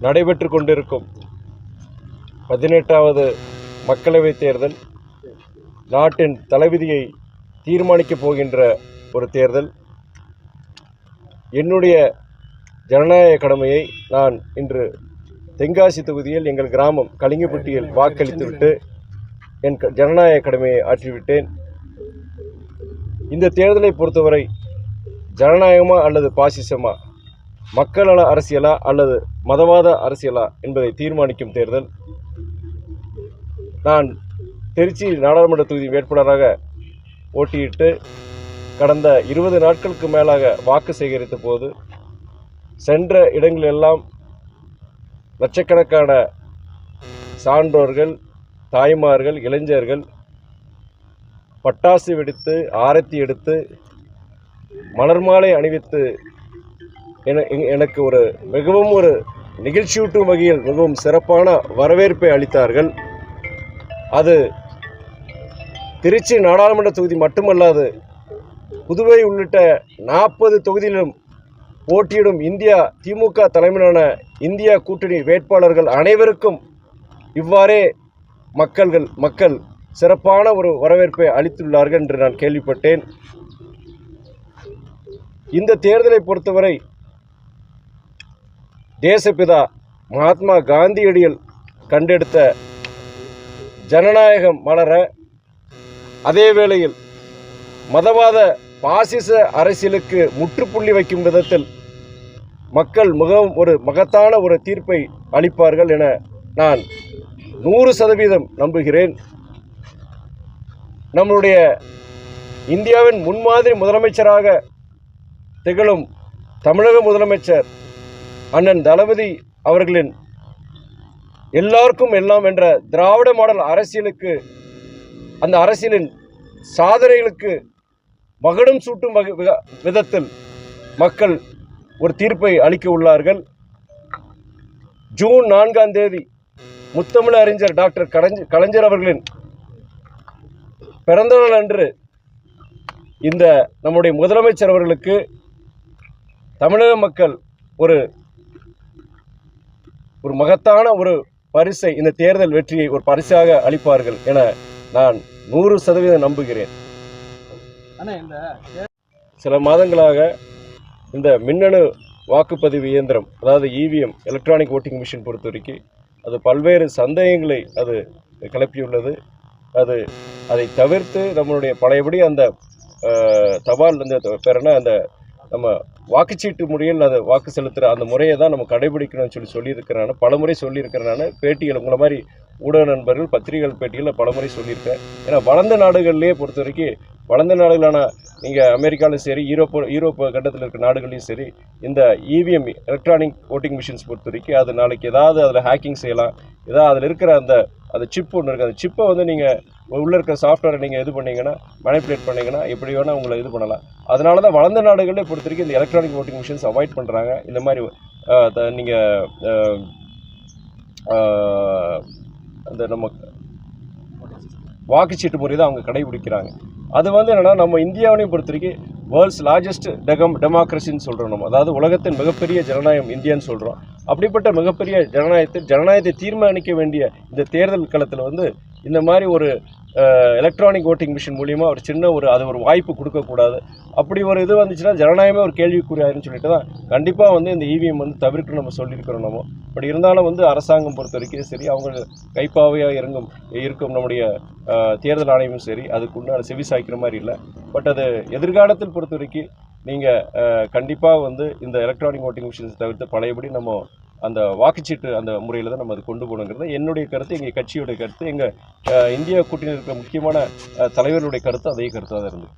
நடைபெற்று கொண்டிருக்கும் பதினெட்டாவது மக்களவைத் தேர்தல் நாட்டின் தலைவிதியை தீர்மானிக்கப் போகின்ற ஒரு தேர்தல். என்னுடைய ஜனநாயக கடமையை நான் இன்று தென்காசி தொகுதியில் எங்கள் கிராமம் கலிங்கப்பட்டியில் வாக்களித்துவிட்டு என் க- ஜனநாயக கடமையை ஆற்றிவிட்டேன். இந்த தேர்தலை பொறுத்தவரை ஜனநாயகமா அல்லது பாசிசமா மக்கள் நல அரசியலா அல்லது மதவாத அரசியலா என்பதை தீர்மானிக்கும் தேர்தல். நான் திருச்சி நாடாளுமன்ற தொகுதி வேட்பாளராக போட்டியிட்டு கடந்த இருபது நாட்களுக்கு மேலாக வாக்கு சேகரித்த போது சென்ற இடங்களெல்லாம் லட்சக்கணக்கான சான்றோர்கள் தாய்மார்கள் இளைஞர்கள் பட்டாசு வெடித்து ஆரத்தி எடுத்து மலர் மாலை அணிவித்து என- எனக்கு ஒரு மிகவும் ஒரு நிகழ்ச்சியூட்டும் வகையில் மிகவும் சிறப்பான வரவேற்பை அளித்தார்கள். அது திருச்சி நாடாளுமன்ற தொகுதி மட்டுமல்லாது புதுவை உள்ளிட்ட நாற்பது தொகுதியிலும் போட்டியிடும் இந்தியா திமுக தலைமையிலான இந்தியா கூட்டணி வேட்பாளர்கள் அனைவருக்கும் இவ்வாறே மக்கள்கள் மக்கள் சிறப்பான ஒரு வரவேற்பை அளித்துள்ளார்கள் என்று நான் கேள்விப்பட்டேன். இந்த தேர்தலை பொறுத்தவரை தேசப்பிதா மகாத்மா காந்தியடிகள் கண்டெடுத்த ஜனநாயகம் மலர அதே வேளையில் மதவாத பாசிச அரசியலுக்கு முற்றுப்புள்ளி வைக்கும் விதத்தில் மக்கள் மிகவும் ஒரு மகத்தான ஒரு தீர்ப்பை அளிப்பார்கள் என நான் நூறு சதவீதம் நம்புகிறேன். நம்முடைய இந்தியாவின் முன்மாதிரி முதலமைச்சராக திகழும் தமிழக முதலமைச்சர் அண்ணன் தளபதி அவர்களின் எல்லாருக்கும் எல்லாம் என்ற திராவிட மாடல் அரசியலுக்கு அந்த அரசியலின் சாதனைகளுக்கு மகுடம் சூட்டும் விதத்தில் மக்கள் ஒரு தீர்ப்பை அளிக்க உள்ளார்கள். ஜூன் நான்காம் தேதி முத்தமிழ் அறிஞர் டாக்டர் கலைஞர் கலைஞர் அவர்களின் பிறந்தநாள் அன்று இந்த நம்முடைய முதலமைச்சர் அவர்களுக்கு தமிழக மக்கள் ஒரு ஒரு மகத்தான ஒரு பரிசை இந்த தேர்தல் வெற்றியை ஒரு பரிசாக அளிப்பார்கள் என நான் நூறு சதவீதம் நம்புகிறேன். சில மாதங்களாக இந்த மின்னணு வாக்குப்பதிவு இயந்திரம் அதாவது இவிஎம் எலக்ட்ரானிக் ஓட்டிங் மிஷின் பொறுத்த வரைக்கும் அது பல்வேறு சந்தேகங்களை அது கிளப்பியுள்ளது. அது அதை தவிர்த்து நம்மளுடைய பழையபடி அந்த தபால் அந்த பேர் என்ன அந்த நம்ம வாக்குச்சீட்டு முறையில் அதை வாக்கு செலுத்துகிற அந்த முறையை தான் நம்ம கடைபிடிக்கணும்னு சொல்லி சொல்லியிருக்கிறேன். பல முறை சொல்லியிருக்கிறேன். நான் பேட்டிகள் உங்களை மாதிரி ஊடக நண்பர்கள் பத்திரிகைகள் பேட்டிகளில் பல முறை சொல்லியிருக்கேன். ஏன்னா வளர்ந்த நாடுகள்லேயே பொறுத்த வரைக்கும் வளர்ந்த நாடுகளான நீங்கள் அமெரிக்காலும் சரி யூரோப்பு யூரோப் கண்டத்தில் இருக்கிற நாடுகள்லையும் சரி இந்த இவிஎம் எலக்ட்ரானிக் ஓட்டிங் மிஷின்ஸ் பொறுத்த வரைக்கும் அது நாளைக்கு ஏதாவது அதில் ஹேக்கிங் செய்யலாம். ஏதாவது அதில் இருக்கிற அந்த அந்த சிப் ஒன்று இருக்குது அந்த சிப்பை வந்து நீங்கள் உள்ளே இருக்கிற சாஃப்ட்வேரை நீங்கள் இது பண்ணிங்கன்னா மேனிப்புலேட் பண்ணீங்கன்னா எப்படி வேணால் உங்களை இது பண்ணலாம். அதனால தான் வளர்ந்த நாடுகளே பொறுத்த வரைக்கும் இந்த எலக்ட்ரானிக் ஓட்டிங் மிஷின்ஸ் அவாய்ட் பண்ணுறாங்க இந்த மாதிரி நீங்கள் அந்த நம்ம வாக்குச்சீட்டு முறை தான் அவங்க கடைபிடிக்கிறாங்க. அது வந்து என்னன்னா நம்ம இந்தியாவினையும் பொறுத்த வரைக்கும் வேர்ல்ட்ஸ் லார்ஜஸ்ட் டெகம் டெமோக்ரஸின்னு சொல்கிறோம் நம்ம. அதாவது உலகத்தின் மிகப்பெரிய ஜனநாயகம் இந்தியான்னு சொல்கிறோம் அப்படிப்பட்ட மிகப்பெரிய ஜனநாயகத்தை ஜனநாயகத்தை தீர்மானிக்க வேண்டிய இந்த தேர்தல் களத்தில் வந்து இந்த மாதிரி ஒரு எலக்ட்ரானிக் ஓட்டிங் மிஷின் மூலிமா ஒரு சின்ன ஒரு அது ஒரு வாய்ப்பு கொடுக்கக்கூடாது. அப்படி ஒரு இது வந்துச்சுன்னா ஜனநாயகமே ஒரு கேள்விக்குறியாருன்னு சொல்லிட்டு தான் கண்டிப்பாக வந்து இந்த இவிஎம் வந்து தவிர்க்கணும் நம்ம சொல்லியிருக்கிறோம் நம்ம. பட் இருந்தாலும் வந்து அரசாங்கம் பொறுத்த வரைக்கும் சரி அவங்க கைப்பாவையாக இறங்கும் இருக்கும் நம்முடைய தேர்தல் ஆணையமும் சரி அதுக்குண்டான செவி சாய்க்கிற மாதிரி இல்லை. பட் அது எதிர்காலத்தில் பொறுத்த வரைக்கும் நீங்கள் கண்டிப்பாக வந்து இந்த எலக்ட்ரானிக் ஓட்டிங் மிஷின்ஸ் தவிர்த்து பழையபடி நம்ம அந்த வாக்குச்சீட்டு அந்த முறையில் தான் நம்ம அது கொண்டு போகணுங்கிறது என்னுடைய கருத்து எங்கள் கட்சியோட கருத்து எங்கள் இந்தியா கூட்டணியில் இருக்கிற முக்கியமான தலைவர்களுடைய கருத்து அதே கருத்தாக தான் இருந்தது.